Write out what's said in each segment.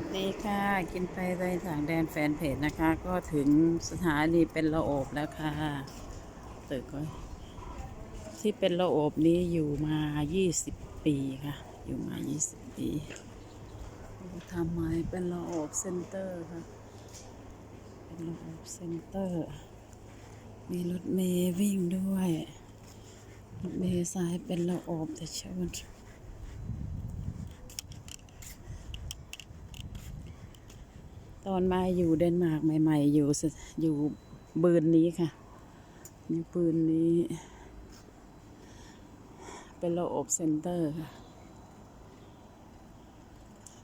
สดีค่ะ กินไปในต่างแดนแฟนเพจนะคะ ก็ถึงสถานีเป็นละโอบแล้วค่ะตึกก็ที่เป็นละโอบนี้อยู่มา 20 ปีค่ะ อยู่มา 20 ปีทำไมเป็นละโอบเซ็นเตอร์ค่ะ เป็นละโอบเซ็นเตอร์ มีรถเมย์วิ่งด้วย รถเมย์ซ้ายเป็นละโอบแต่เช้า ตอนมาอยู่เดนมาร์กใหม่ ๆ อยู่อยู่บืนนี้ค่ะอยู่ปืนนี้ เป็นระอบเซ็นเตอร์ค่ะ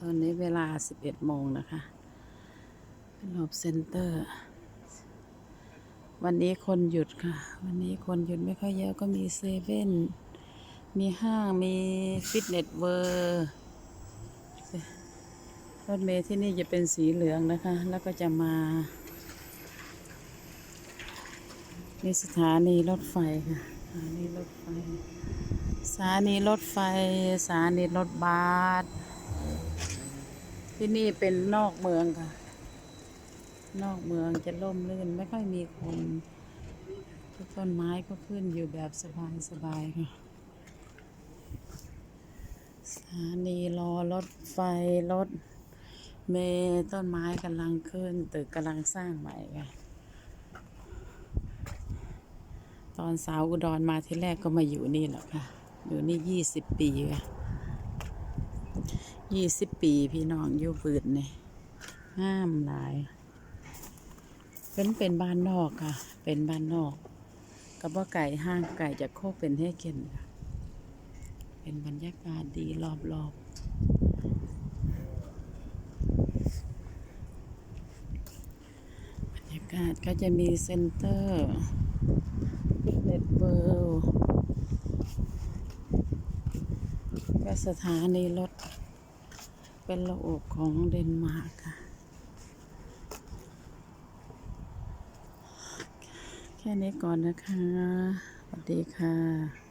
ตอนนี้เวลา 11โมงนะคะ เป็นระอบเซ็นเตอร์ วันนี้คนหยุดค่ะ วันนี้คนหยุดไม่ค่อยเยอะก็มีเซเว่นมีห้างมีฟิตเนสเวอร์ รถเมล์ที่นี่จะเป็นสีเหลืองนะคะ แล้วก็จะมามีสถานีรถไฟค่ะสถานีรถไฟสถานีรถไฟสถานีรถบัสที่นี่เป็นนอกเมืองค่ะ นอกเมืองจะล่มลื่นไม่ค่อยมีคนต้นไม้ก็ขึ้นอยู่แบบสบายสบายค่ะสถานีรอรถไฟรถ เมต้นไม้กำลังขึ้น ตึกกำลังสร้างใหม่ค่ะตอนสาวอุดรมาที่แรกก็มาอยู่นี่แหละค่ะ อยู่นี่ยี่สิบปีค่ะยี่สิบปีพี่น้องอยู่ฝืดเนี่ยห้ามหลาย เป็นเป็นบ้านนอกค่ะ เป็นบ้านนอกกับว่าไก่ห้างไก่จะโคกเป็นให้เข็นค่ะ เป็นบรรยากาศดีรอบๆ บรรยา กาศก็จะมีเซ็นเตอร์เน็ตเวิลด์ก็สถานีรถ เป็นระบบของเดนมาร์กค่ะ แค่นี้ก่อนนะคะ สวัสดีค่ะ